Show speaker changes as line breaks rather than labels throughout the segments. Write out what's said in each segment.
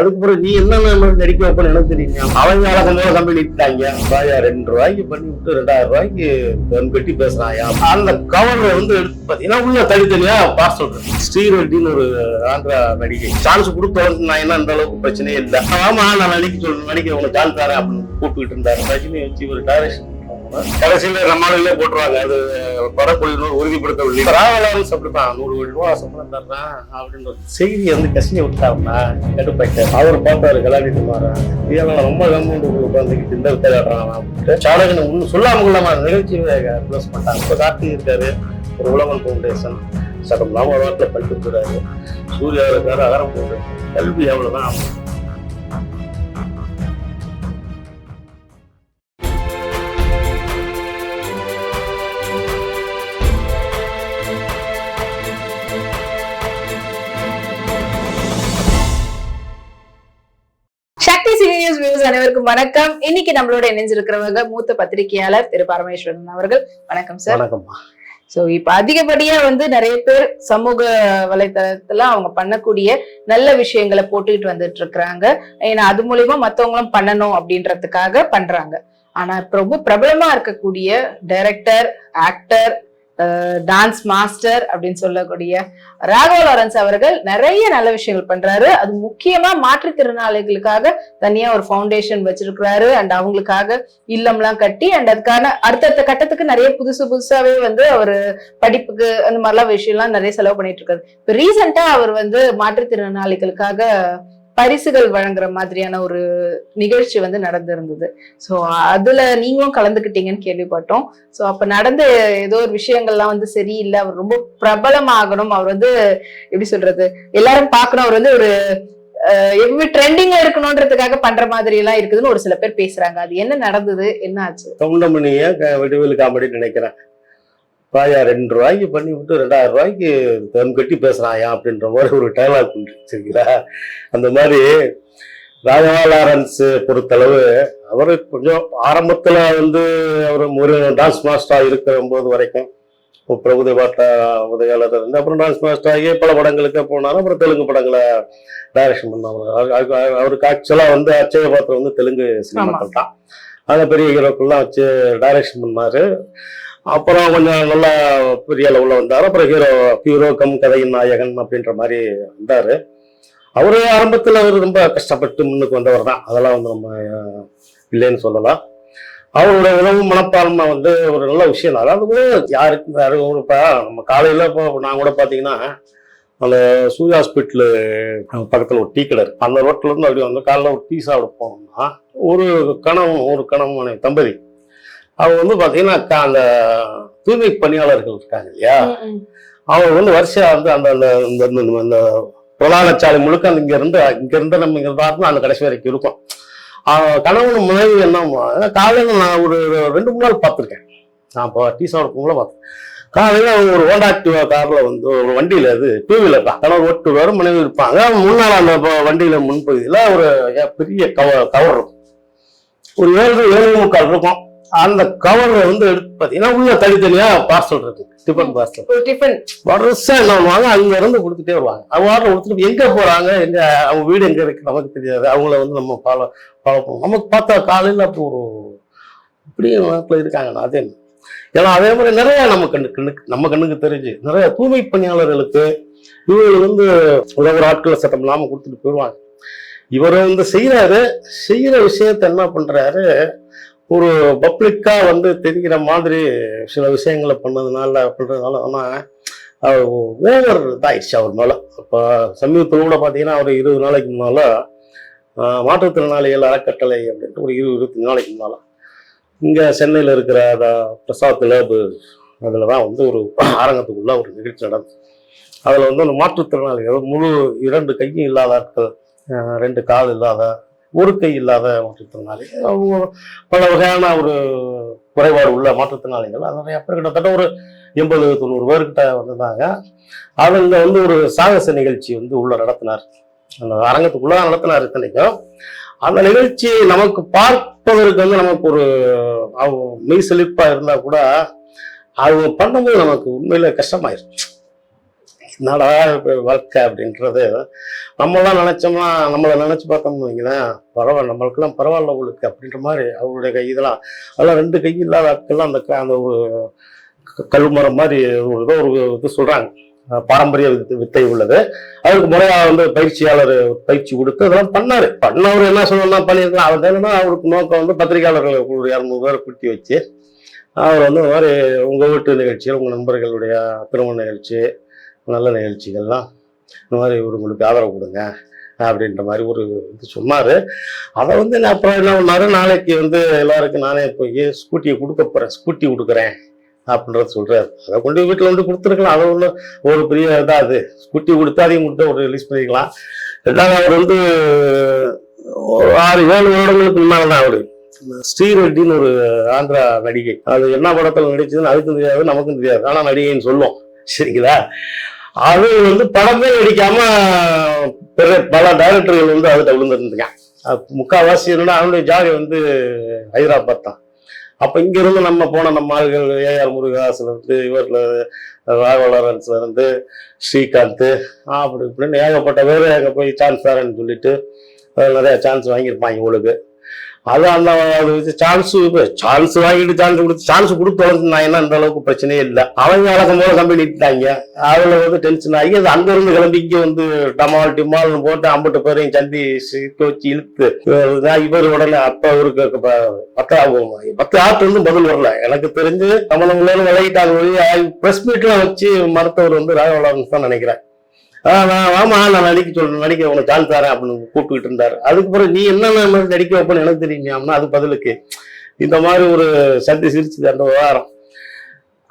அதுக்கு பிறகு நீ என்னென்ன நடிக்க வைப்பேன்னு எனக்கு தெரியும் அவங்க அழகமாக கம்பெனி விட்டாங்க ரூபாயா ரெண்டு ரூபாய்க்கு பண்ணி விட்டு ரெண்டாயிரம் ரூபாய்க்கு பெண் கட்டி பேசுறாயா? அந்த கவர்ல வந்து எடுத்து பார்த்தீங்கன்னா உள்ள தனித்தனியா பாஸ் சொல்றேன் ஸ்ரீரெட்டின்னு ஒரு ஆந்திரா நடிகை. சான்ஸ் கொடுத்து நான் என்ன அந்த அளவுக்கு பிரச்சனையே இல்லை. ஆமா நான் நடிக்க சொல்றேன் நடிக்க உனக்கு சான்ஸ் தரேன் அப்படின்னு கூப்பிட்டு இருந்தாரு. ரஜினி வச்சு ஒரு டைரக்ஷன் கடைசியில நம்மளாலே போட்டுருவாங்க. அது படக்குழுவினர் உறுதிப்படுத்தவில்லை டிராவலர்ஸ் சாப்பிடுப்பான் நூறு ரூபா சம்பளம் தர்றான் அப்படின்ற செய்தி வந்து கசிய விட்டாருன்னா கடுப்பாயிட்டு அவர் பார்த்தாரு கலாடி மாறேன் இதெல்லாம் ரொம்ப கவர்மெண்ட் உட்காந்துக்கிட்டு இந்த விளையாடுறான் அப்படின்ட்டு சாலகனை ஒன்றும் சொல்லாம கொள்ளாம நிகழ்ச்சி க்ளோஸ் பண்ணிட்டாங்க இப்போ கார்த்தி இருக்காரு ஒரு உழவன் ஃபவுண்டேஷன் சட்டம் நாம ஒரு வாரத்தில் படித்து சூர்யா இருக்காரு அகரம் போட்டு கல்வி அவ்வளவுதான்
நியூஸ் அனைவருக்கும் வணக்கம். இன்னைக்கு நம்மளோட இணைஞ்சிருக்கிறவங்க மூத்த பத்திரிகையாளர் திரு பரமேஸ்வரன் அவர்கள். வணக்கம் சார்
வணக்கம்மா.
சோ இப்ப அதிகப்படியா வந்து நிறைய பேர் சமூக வலைத்தளத்துல அவங்க பண்ணக்கூடிய நல்ல விஷயங்களை போட்டுக்கிட்டு வந்துட்டு இருக்கிறாங்க ஏன்னா அது மூலியமா மத்தவங்களும் பண்ணணும் அப்படின்றதுக்காக பண்றாங்க. ஆனா இப்ப ரொம்ப பிரபலமா இருக்கக்கூடிய டைரக்டர் ஆக்டர் டான்ஸ் மாஸ்டர் அப்படின்னு சொல்லக்கூடிய ராகவ லாரன்ஸ் அவர்கள் நிறைய நல்ல விஷயங்கள் பண்றாரு. அது முக்கியமா மாற்றுத்திறனாளிகளுக்காக தனியா ஒரு ஃபவுண்டேஷன் வச்சிருக்கிறாரு. அண்ட் அவங்களுக்காக இல்லம்லாம் கட்டி அண்ட் அதுக்கான அடுத்தடுத்த கட்டத்துக்கு நிறைய புதுசு புதுசாவே வந்து அவர் படிப்புக்கு அந்த மாதிரிலாம் விஷயம்லாம் நிறைய செலவு பண்ணிட்டு இருக்காரு. இப்ப ரீசெண்டா அவர் வந்து மாற்றுத்திறனாளிகளுக்காக பரிசுகள் வழங்குற மாதிரியான ஒரு நிகழ்ச்சி வந்து நடந்திருந்தது. சோ அதுல நீங்களும் கலந்துக்கிட்டீங்கன்னு கேள்விப்பட்டோம். சோ அப்ப நடந்த ஏதோ ஒரு விஷயங்கள்லாம் வந்து சரியில்லை. அவர் ரொம்ப பிரபலமாகணும். அவர் வந்து எப்படி சொல்றது? எல்லாரும் பார்க்கணும். அவர் வந்து ஒரு எப்படி ட்ரெண்டிங்ல இருக்கணும்ன்றதுக்காக பண்ற மாதிரி எல்லாம் இருக்குதுன்னு ஒரு சில பேர் பேசுறாங்க. அது என்ன நடந்தது? என்ன ஆச்சு?
கவுண்டமணிய விடுவில் காமெடி நினைக்கிறேன். ராயா ரெண்டு ரூபாய்க்கு பண்ணி விட்டு ரெண்டாயிரம் ரூபாய்க்கு தன் கட்டி பேசுறாயா அப்படின்ற மாதிரி ஒரு டைலாக் சரிங்களா அந்த மாதிரி ராஜவா லாரன்ஸ் பொறுத்தளவு அவர் கொஞ்சம் ஆரம்பத்துல வந்து அவர் ஒரு டான்ஸ் மாஸ்டரா இருக்கிற போது வரைக்கும் பிரபுதேவாட்ட உதவியாளர் இருந்து அப்புறம் டான்ஸ் மாஸ்டர் ஆகி பல படங்களுக்கு போனாலும் அப்புறம் தெலுங்கு படங்களை டைரக்ஷன் பண்ணாங்க அவருக்கு ஆக்சுவலாக வந்து அச்சய பாத்திரம் வந்து தெலுங்கு சினிமாக்கள் தான். அந்த பெரிய ஹீரோக்கள்லாம் வச்சு டைரக்ஷன் பண்ணாரு. அப்புறம் கொஞ்சம் நல்லா பெரிய லெவலில் வந்தார். அப்புறம் ஹீரோ ஹீரோ கம் கதையின் நாயகன் அப்படின்ற மாதிரி வந்தார். அவர் ஆரம்பத்தில் அவர் ரொம்ப கஷ்டப்பட்டு முன்னுக்கு வந்தவர் தான். அதெல்லாம் வந்து நம்ம இல்லைன்னு சொல்லலாம். அவருடைய உணவு மனப்பான்மை வந்து ஒரு நல்ல விஷயம் தான். அதாவது கூட யாருக்கு வேற ஒரு இப்போ நம்ம காலையில் இப்போ நான் கூட பார்த்தீங்கன்னா அந்த சூர்யா ஹாஸ்பிட்டலு பக்கத்தில் ஒரு டீ கடை இருக்கு. அந்த ரோட்டில் இருந்து அப்படி வந்து காலைல ஒரு டீ சாப்பிட போனோம்னா ஒரு கணவன் ஒரு கணவன் தம்பதி அவங்க வந்து பார்த்தீங்கன்னா க- அந்த தூய்மை பணியாளர்கள் இருக்காங்க இல்லையா? அவங்க வந்து வரிசையா வந்து அந்த இந்த பிரதான சாலை முழுக்க அந்த இங்க இருந்து இங்க இருந்து நம்ம இங்க இருந்தாருன்னா அந்த கடைசி வரைக்கும் இருக்கும். கணவன் மனைவி என்ன காலையில நான் ஒரு ரெண்டு மூணு நாள் பார்த்துருக்கேன். நான் இப்போ டீ சாப்பிட போகும்போது பார்த்தேன் காலையில அவங்க ஒரு ஹோண்டா ஆக்டிவா கார்ல வந்து ஒரு வண்டியில அது டூ வீலர் தான் கணவர் ஓட்டு வரும் மனைவி இருப்பாங்க. முன்னால் அந்த வண்டியில முன்பகுதியில ஒரு பெரிய கவர் கவர் இருக்கும். ஒரு ஏழு ஏழு முக்கால் இருக்கும். அந்த கவரை வந்து எடுத்து பார்த்தீங்கன்னா உள்ள தனித்தனியா பார்சல் இருக்கு டிஃபன் பார்சல்
டிஃபன்
வருஷம் என்ன பண்ணுவாங்க அங்க இருந்து கொடுத்துட்டே வருவாங்க. அவங்க வாட்டில் கொடுத்துட்டு எங்க போறாங்க எங்க அவங்க வீடு எங்க இருக்கு நமக்கு தெரியாது. அவங்கள வந்து நம்ம ஃபாலோ ஃபாலோ பண்ணுவோம் நமக்கு பார்த்தா காலையில அப்போ ஒரு இப்படி நாட்டில் இருக்காங்க. அதே. ஏன்னா அதே மாதிரி நிறைய நம்ம கண்ணு கண்ணுக்கு நம்ம கண்ணுக்கு தெரிஞ்சு நிறைய தூய்மை பணியாளர்களுக்கு இவர்கள் வந்து உதவுற ஆட்களை சட்டம் இல்லாம கொடுத்துட்டு போயிடுவாங்க இவர் வந்து செய்யறாரு செய்யற விஷயத்த என்ன பண்றாரு? ஒரு பப்ளிக்காக வந்து தெரிகிற மாதிரி சில விஷயங்களை பண்ணதுனால அப்படின்றதுனால ஆனால் ஓவர் இதாயிடுச்சு அவர் மேலே. இப்போ சமீபத்தில் கூட பார்த்தீங்கன்னா அவர் இருபது நாளைக்கு முன்னால மாற்றுத்திறனாளிகள் அறக்கட்டளை அப்படின்ட்டு ஒரு இருபது இருபத்தஞ்சு நாளைக்கு முன்னால். இங்கே சென்னையில் இருக்கிற அந்த பிரசாத் லேபு அதில் தான் வந்து ஒரு அரங்கத்துக்குள்ள ஒரு நிகழ்ச்சி நடந்தது. அதில் வந்து அந்த மாற்றுத்திறனாளிகள் முழு இரண்டு கையும் இல்லாத ஆட்கள் ரெண்டு கால் இல்லாத ஒரு கை இல்லாத மாற்றுத்திறனாளி. அவங்க பல வகையான ஒரு குறைபாடு உள்ள மாற்றுத்திறனாளிகள். அது நிறைய பேர் கிட்டத்தட்ட ஒரு எண்பது தொண்ணூறு பேர்கிட்ட வந்திருந்தாங்க. அவங்க வந்து ஒரு சாகச நிகழ்ச்சி வந்து உள்ள நடத்தினார். அந்த அரங்கத்துக்குள்ள நடத்தினார் இத்தனைக்கும். அந்த நிகழ்ச்சி நமக்கு பார்ப்பதற்கு வந்து நமக்கு ஒரு அவங்க மெய் செழிப்பாக இருந்தால் கூட அவங்க பண்ணும்போது நமக்கு உண்மையில கஷ்டமாயிருச்சு. நடா இப்ப வாழ்க்கை அப்படின்றது. நம்மளாம் நினச்சோம்னா நம்மளை நினச்சி பார்த்தோம்னு வைங்களேன் பரவாயில்ல நம்மளுக்கெல்லாம் பரவாயில்ல உங்களுக்கு அப்படின்ற மாதிரி அவருடைய கை இதெல்லாம். அதெல்லாம் ரெண்டு கை இல்லாத ஆட்கள்லாம் அந்த க- அந்த ஒரு கல்மரம் மாதிரி ஒரு இதோ ஒரு இது சொல்கிறாங்க பாரம்பரிய வித்து- வித்தை உள்ளது. அதுக்கு முறையாக வந்து பயிற்சியாளர் பயிற்சி கொடுத்து அதெல்லாம் பண்ணார். பண்ணவர் என்ன சொல்லலாம் பண்ணியிருக்கலாம். அவர் என்னன்னா அவருக்கு நோக்கம் வந்து பத்திரிகையாளர்களை ஒரு இரநூறு பேரை கூட்டி வச்சு அவர் வந்து மாதிரி உங்கள் வீட்டு நிகழ்ச்சிகள் உங்கள் நண்பர்களுடைய திருமண நிகழ்ச்சி நல்ல நிகழ்ச்சிகள்லாம் இந்த மாதிரி இவங்களுக்கு ஆதரவு கொடுங்க அப்படின்ற மாதிரி ஒரு இது சொன்னார். அதை வந்து நான் அப்புறம் என்ன பண்ணாரு நாளைக்கு வந்து எல்லாருக்கும் நானே போய் ஸ்கூட்டியை கொடுக்க போகிறேன் ஸ்கூட்டி கொடுக்குறேன் அப்படின்றத சொல்கிறாரு அதை கொண்டு வீட்டில் வந்து கொடுத்துருக்கலாம். அதை ஒன்று ஒரு பெரிய இதாக அது. ஸ்கூட்டி கொடுத்து அதையும் கொடுத்து ஒரு ரிலீஸ் பண்ணிக்கலாம். ரெண்டாவது அவர் வந்து ஒரு ஆறு ஏழு வருடங்களுக்கு முன்னால் தான் அவர். ஸ்ரீரெட்டின்னு ஒரு ஆந்திரா நடிகை. அது என்ன படத்தில் நடிச்சதுன்னு அதுக்கும் தெரியாது நமக்கும் தெரியாது. ஆனால் நடிகைன்னு சொல்லும். சரிங்களா? அது வந்து படமே நடிக்காம பிற பல டைரக்டர்கள் வந்து அதுல விழுந்திருந்துருக்கான் முக்கால்வாசி என்னன்னா அவனுடைய ஜாதி வந்து ஹைதராபாத் தான். அப்ப இங்க இருந்து நம்ம போன நம்ம ஆளுகள் ஏஆர் முருகாசுல இருந்து இவர்ல ராகவலரன்ஸ்ல இருந்து ஸ்ரீகாந்த் அப்படி இப்படின்னு ஏகப்பட்ட பேர் அங்கே போய் சான்ஸ் தரேன்னு சொல்லிட்டு அதுல நிறைய சான்ஸ் வாங்கியிருப்பாங்க உங்களுக்கு அது அந்த அது சான்ஸ் சான்ஸ் வாங்கிட்டு சான்ஸ் கொடுத்து சான்ஸ் கொடுத்து வளர்ந்துனாங்கன்னா அந்த அளவுக்கு பிரச்சனையே இல்லை. அவங்க வழக்கம் போல கம்பெனி இட்டாங்க அதில் வந்து டென்ஷன் ஆகி அது அங்க இருந்து கிளம்பி இங்கே வந்து டமால் டிமால்னு போட்டு ஐம்பட்டு பேரையும் சந்தி சிக்க வச்சு இழுத்து இவர் இவர் உடனே அப்போ அவருக்கு ப- பத்து பத்து ஆட்டு வந்து பதில் வரல. எனக்கு தெரிஞ்சு தமிழ் விலகிட்டாங்க ஒழிய பிரஸ் மீட்லாம் வச்சு மருத்துவர் வந்து ராகவலான்னு தான் நினைக்கிறேன். ஆமா நான் நடிக்க சொல்றேன் நடிக்க உனக்கு சான்ஸ் தரேன் அப்படின்னு கூப்பிட்டுக்கிட்டு இருந்தாரு. அதுக்கு பிறகு நீ என்னென்ன மாதிரி நடிக்க வைப்பேன்னு எனக்கு தெரியுங்க அப்படின்னா அது பதிலுக்கு. இந்த மாதிரி ஒரு சந்தி சிரிச்சு அந்த விவகாரம்.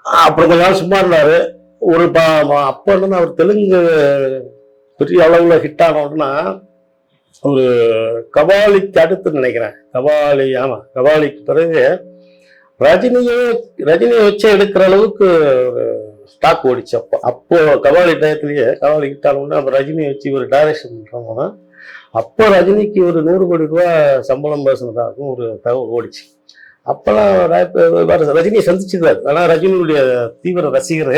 அப்புறம் கொஞ்ச நாள் சும்மா இருந்தாரு. ஒரு அப்போ ம- வந்து அவர் தெலுங்கு பெரிய அளவில் ஹிட் ஆனோம்னா ஒரு கபாலிக்கு அடுத்து நினைக்கிறேன். கபாலி ஆமாம் கபாலிக்கு பிறகு ரஜினியை ரஜினியை வச்சு எடுக்கிற அளவுக்கு ஒரு ஸ்டாக் ஓடிச்சு. அப்போ அப்போ கபாலி டயத்திலேயே கபாலி ஹிட் ஆனோம்னா ரஜினியை வச்சு ஒரு டைரக்ஷன் பண்றவங்க. அப்போ ரஜினிக்கு ஒரு நூறு கோடி ரூபா சம்பளம் பேசுனதாகவும் ஒரு தகவல் ஓடிச்சு. அப்பெல்லாம் ரஜினியை சந்திச்சிருக்காரு. ஆனால் ரஜினியுடைய தீவிர ரசிகர்.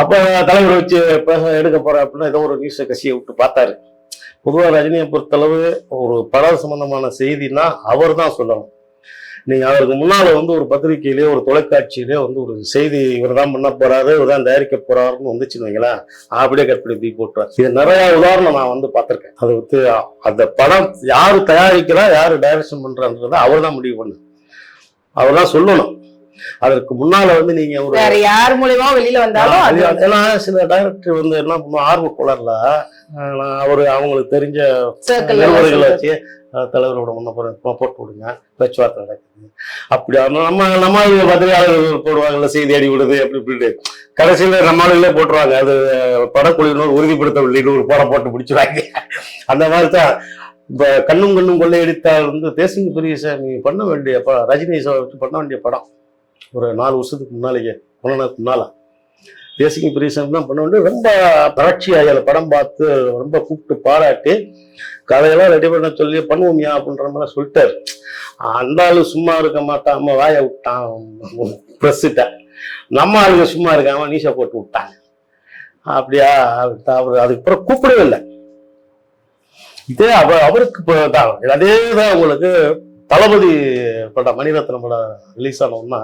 அப்போ தலைவரை வச்சு பேச எடுக்க போறேன் அப்படின்னா ஏதோ ஒரு நியூஸை கசியை விட்டு பார்த்தாரு. பொதுவாக ரஜினியை பொறுத்தளவு ஒரு படம் சம்பந்தமான செய்தின்னா அவர் தான் சொல்லணும். நீங்க அவருக்கு முன்னால வந்து ஒரு பத்திரிகையிலேயோ ஒரு தொலைக்காட்சியிலே வந்து ஒரு செய்தி இவர் தான் பண்ண போறாரு இவர் தான் தயாரிக்க போறாருன்னு வந்துச்சுன்னு வைங்களேன். அப்படியே கற்பனை தூக்கி போட்டுறாரு. இது நிறைய உதாரணம் நான் வந்து பார்த்திருக்கேன். அதை வந்து அந்த படம் யாரு தயாரிக்கிறா யாரு டைரக்ஷன் பண்றான்றத அவர் தான் முடிவு பண்ணு. அவர் தான் சொல்லணும். அதற்கு முன்னால வந்து நீங்க ஒரு
வேற யார் மூலியமா வெளியில வந்தாலும்
ஏன்னா சில டைரக்டர் வந்து என்ன பண்ணுவோம் ஆர்வ குளர்ல அவர் அவங்களுக்கு தெரிஞ்ச நிர்வாகிகளை வச்சு தலைவரோட முன்ன போட்டு விடுங்க பேச்சுவார்த்தை நடக்குது. அப்படி நம்ம நம்ம பத்திரிகையாளர்கள் போடுவாங்கல்ல செய்தி அடி விடுது அப்படி இப்படிட்டு கடைசியில நம்ம ஆளுங்களே போட்டுருவாங்க அது படக்குழுவினர் உறுதிப்படுத்தவில்லைன்னு ஒரு போட போட்டு பிடிச்சிருவாங்க. அந்த மாதிரி தான் இப்ப கண்ணும் கண்ணும் கொள்ளையடித்தால் வந்து தேசிங்க பெரியசாமி பண்ண வேண்டிய படம் ரஜினி சார் வச்சு பண்ண வேண்டிய படம். ஒரு நாலு வருஷத்துக்கு முன்னாலேயே கொரோனாக்கு முன்னால. தேசிங்க பெரியசாமி தான் பண்ண வேண்டிய ரொம்ப புரட்சியாகி அந்த படம் பார்த்து ரொம்ப கூப்பிட்டு பாராட்டி கதையெல்லாம் ரெடி பண்ண சொல்லி பண்ணுவோம்யா அப்படின்ற மாதிரி சொல்லிட்டாரு. அந்த ஆளு சும்மா இருக்க மாட்டாம வாய வாயை விட்டான் ப்ரெஸ்ஸிட்ட நம்ம ஆளுங்க சும்மா இருக்காம நீசா போட்டு விட்டாங்க. அப்படியா அவர் அதுக்கு கூப்பிடவே இல்லை. இதே அவ அவருக்கு தான் அதே தான் உங்களுக்கு தளபதி படம் மணிரத்னம் படம் ரிலீஸ் ஆனோம்னா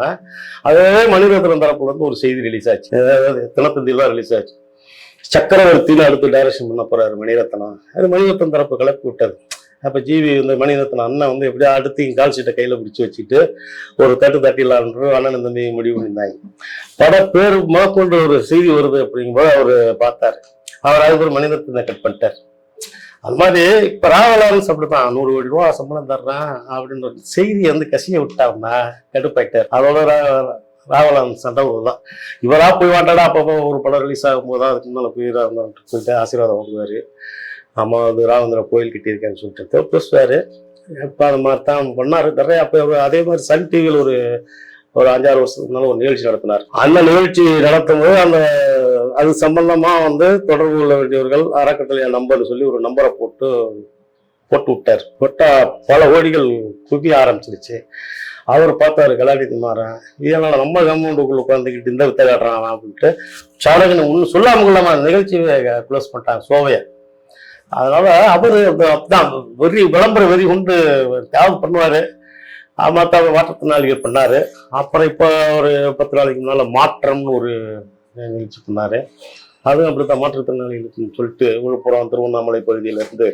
அதே மணிரத்னம் தரப்புல இருந்து ஒரு செய்தி ரிலீஸ் ஆச்சு. அதாவது தினத்தந்திலாம் ரிலீஸ் ஆச்சு. சக்கரவர்த்தியில அடுத்து டைரக்ஷன் பண்ண போறாரு மணிரத்னம். அது மணிரத்னம் தரப்பு கலப்பு விட்டது. அப்ப ஜிவி இந்த மணிரத்னம் அண்ணன் வந்து எப்படியா அடுத்து கால் சீட்டை கையில பிடிச்சு வச்சுட்டு ஒரு தட்டு தட்டிலான்ற அண்ணன் தம்பி முடிவு பண்ணியிருந்தாங்க. பட பேர் முதற்கொண்டு ஒரு செய்தி வருது அப்படிங்கும்போது அவர் பார்த்தாரு. அவர் அதுக்கு ஒரு மணிரத்னை கட் பண்ணிட்டார். அது மாதிரி இப்போ ராவலாரன்ஸ் அப்படித்தான் நூறு கோடி ரூபா சம்பளம் தர்றேன் அப்படின்னு செய்தி செய்தியை வந்து கசிய விட்டாருன்னா கடுப்பாயிட்டார். அதோட ரா- சண்டை தான் இவரா போய் வாண்டாடா அப்பப்போ ஒரு படம் ரிலீஸ் ஆகும்போது தான் அதுக்கு முன்னால போய் ராவந்தரன் போயிட்டு ஆசீர்வாதம் வாங்குவாரு. நம்ம வந்து ராவந்திரம் கோயில் கட்டியிருக்கேன்னு சொல்லிட்டு பேசுவாரு. இப்போ அந்த மாதிரி தான் பண்ணாரு. நிறைய அப்போ அதே மாதிரி சன் டிவியில் ஒரு ஒரு அஞ்சாறு வருஷத்துக்கு முன்னால ஒரு நிகழ்ச்சி நடத்தினார். அந்த நிகழ்ச்சி நடத்தும் போது அந்த அது சம்பந்தமா வந்து தொடர்பு கொள்ள வேண்டியவர்கள் அறக்கட்டளை நம்பர் சொல்லி ஒரு நம்பரை போட்டு போட்டு விட்டார். போட்டா பல கோடிகள் குவிய ஆரம்பிச்சிருச்சு. அவர் பார்த்தாரு கலாநிதி மாறன் இதனால் நம்ம கவர்மெண்ட்டுக்குள்ள உட்காந்துக்கிட்டு இந்த வித்தை காட்டுறான் அப்படின்ட்டு சாரகனை ஒன்றும் சொல்லாம கொள்ளாம நிகழ்ச்சியை க்ளோஸ் பண்ணிட்டாங்க சோவையை. அதனால அவர் தான் வெறி விளம்பர வெறி கொண்டு தியாகம் பண்ணுவார். மற்ற மாற்றுத்திறனாளிகள் பண்ணார். அப்புறம் இப்போ ஒரு பத்து நாளைக்கு முன்னால் மாற்றம்னு ஒரு நிகழ்ச்சி பண்ணாரு. அதுவும் அப்படித்தான் மாற்றுத்திறனாளிகளுக்குன்னு சொல்லிட்டு விழுப்புரம் திருவண்ணாமலை பகுதியிலேருந்து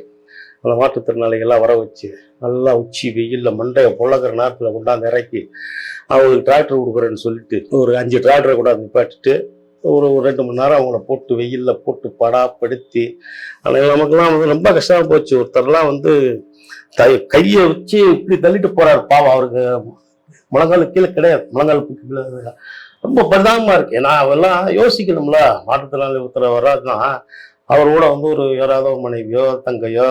அந்த மாற்றுத்திறனாளிகள்லாம் வர வச்சு நல்லா உச்சி வெயிலில் மண்டையை புழகிற நேரத்தில் கொண்டாந்து இறக்கி அவங்களுக்கு டிராக்டர் கொடுக்குறேன்னு சொல்லிட்டு ஒரு அஞ்சு டிராக்டரை கொண்டாந்து நிப்பாட்டிட்டு ஒரு ஒரு ரெண்டு மணி நேரம் அவங்கள போட்டு வெயிலில் போட்டு படாப்படுத்தி ஆனால் நமக்குலாம் வந்து ரொம்ப கஷ்டமாக போச்சு. ஒருத்தர்லாம் வந்து த கையை வச்சு இப்படி தள்ளிட்டு போகிறார் பாவம் அவருக்கு முழங்கால் கீழே கிடையாது. முழங்கால் கீழே ரொம்ப பரிதாபமாக இருக்கு. நான் அவெல்லாம் யோசிக்கணும்ல. மாற்றுத்திறனாளி ஒருத்தர் வர்றாருன்னா அவர் கூட வந்து ஒரு யாராவது ஒரு மனைவியோ தங்கையோ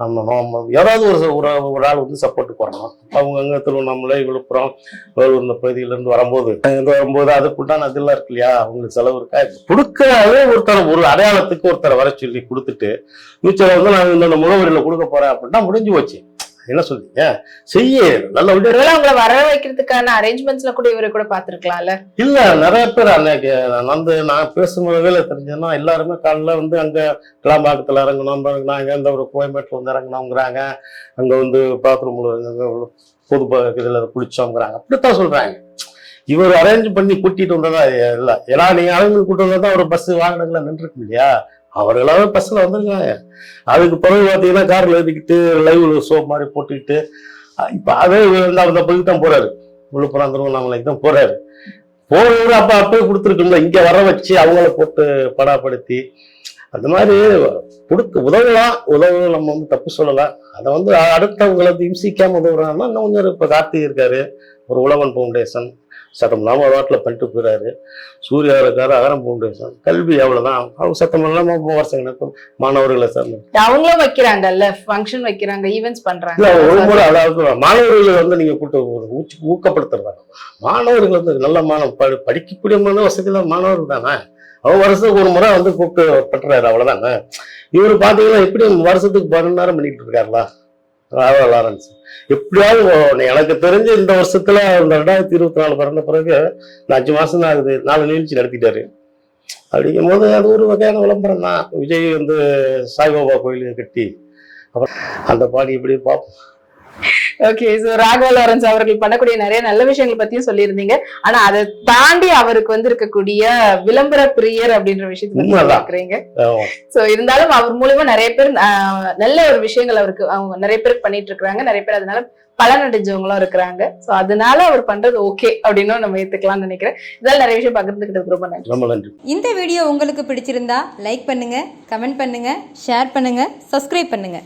அண்ணனோ யாராவது ஒரு ஒரு ஆள் வந்து சப்போர்ட்டுக்கு வரணும். அவங்க அங்கே திருவண்ணாமலை விழுப்புரம் வேலூர் இந்த பகுதியிலேருந்து வரும்போது இங்க வரும்போது அதுக்குண்டான அதெல்லாம் இருக்கு இல்லையா? அவங்களுக்கு செலவு இருக்கா? கொடுக்கவே ஒருத்தர் ஒரு அடையாளத்துக்கு ஒருத்தரை வர சொல்லி கொடுத்துட்டு மிச்சம் வந்து நான் இந்த முகவரியில் கொடுக்க போறேன் அப்படின்னா முடிஞ்சு போச்சு. என்ன சொல்றீங்க? செய்ய. நல்ல
அவங்கள வர வைக்கிறதுக்கான அரேஞ்ச்மெண்ட்ஸ்ல கூட இவரை கூட பாத்துருக்கலாம்ல
இல்ல நிறைய பேர் அன்னைக்கு நான் வந்து நான் பேசும்போது வேலை தெரிஞ்சேன்னா எல்லாருமே காலைல வந்து அங்க கிளாம்பாக்கத்துல இறங்கணும். நாங்க இந்த ஒரு கோயம்பேட்டில் வந்து இறங்கணுங்கிறாங்க அங்க வந்து பாத்ரூம்ல பொது இதுல குளிச்சோங்கிறாங்க அப்படித்தான் சொல்றாங்க. இவர் அரேஞ்ச் பண்ணி கூட்டிட்டு வந்ததா இல்ல ஏன்னா நீங்க அவங்க கூட்டு வந்தா ஒரு பஸ் வாகனங்களை நின்றுருக்கு இல்லையா? அவர் பஸ்ஸில் பஸ்ல வந்திருக்காங்க. அதுக்கு பிறகு பார்த்தீங்கன்னா காரில் ஏறிக்கிட்டு லைவ்ல ஷோ மாதிரி போட்டுக்கிட்டு இப்போ அதே வந்து அந்த பகுதி தான் போறாரு. விழுப்புரம் திருவண்ணாமலைக்கு தான் போறாரு. போகிறவரு அப்போ அப்பயே கொடுத்துருக்கோம்ல இங்கே வர வச்சு அவங்கள போட்டு படாப்படுத்தி அந்த மாதிரி கொடுத்து உதவலாம். உதவ நம்ம வந்து தப்பு சொல்லலாம் அதை வந்து அடுத்தவங்களை இம்சிக்காம உதவுறாங்கன்னா இன்னும் கொஞ்சம் இப்ப கார்த்திக் இருக்காரு. ஒரு உழவன் ஃபவுண்டேஷன் சட்டம் இல்லாம வாட்டில் பண்ணிட்டு போயிறாரு. சூர்யா இருக்காரு அகரம் ஃபவுண்டேஷன் கல்வி அவ்வளவுதான். அவங்க சட்டம் இல்லாம வருஷம் கணக்கு மாணவர்களை சார்ந்து.
அவங்களும் வைக்கிறாங்கல்ல ஃபங்க்ஷன் வைக்கிறாங்க ஈவெண்ட்ஸ் பண்றாங்க.
இல்ல ஒரு முறை அதாவது மாணவர்களை வந்து நீங்க கூட்டு ஒரு ஊக்கப்படுத்துறாங்க மாணவர்கள் வந்து நல்ல மாணவ படி படிக்கக்கூடிய மாணவ வசதியில மாணவர்கள் தானே? அவர் வருஷத்துக்கு ஒரு முறை வந்து கூப்பிட்டு பட்டுறாரு அவ்வளவுதானே? இவர் பாத்தீங்கன்னா எப்படி வருஷத்துக்கு பதினொன்று நேரம் பண்ணிட்டு இருக்காருல? ராகுல் லாரன்ஸ். எப்படியாவது எனக்கு தெரிஞ்சு இந்த வருஷத்துல இந்த ரெண்டாயிரத்தி இருபத்தி நாலு பிறந்த பிறகு அஞ்சு மாசம் தான் ஆகுது நாலு நிகழ்ச்சி நடத்திட்டாரு. அப்படிங்கும் போது அது ஒரு வகையான விளம்பரம் தான் விஜய் வந்து சாய்பாபா கோயிலுக்கு கட்டி அப்புறம் அந்த பாடி இப்படி பார்ப்போம்
ஓகே சோ ராகவ லாரன்ஸ் அவர்கள் பண்ணக்கூடிய நிறைய நல்ல விஷயங்கள் பத்தியும் சொல்லியிருந்தீங்க. ஆனா அதை தாண்டி அவருக்கு வந்து இருக்கக்கூடிய விளம்பர பிரியர் அப்படின்ற விஷயத்தை பத்தி
உண்மைதான்.
பாக்குறீங்க
ஆமா.
சோ இருந்தாலும் அவர் மூலமா நிறைய பேர் நல்ல ஒரு விஷயங்கள் அவருக்கு அவங்க நிறைய பேர் பண்ணிட்டு இருக்காங்க நிறைய பேர் அதனால பலன் அடைஞ்சவங்களும் இருக்கிறாங்க. சோ அதனால அவர் பண்றது ஓகே அப்படின்னு நம்ம ஏத்துக்கலாம்னு நினைக்கிறேன். இதெல்லாம் நிறைய விஷயம் பகிர்ந்துக்கிட்டதுக்கு ரொம்ப நன்றி.
ரொம்ப நன்றி.
இந்த வீடியோ உங்களுக்கு பிடிச்சிருந்தா லைக் பண்ணுங்க கமெண்ட் பண்ணுங்க ஷேர் பண்ணுங்க சப்ஸ்கிரைப் பண்ணுங்க.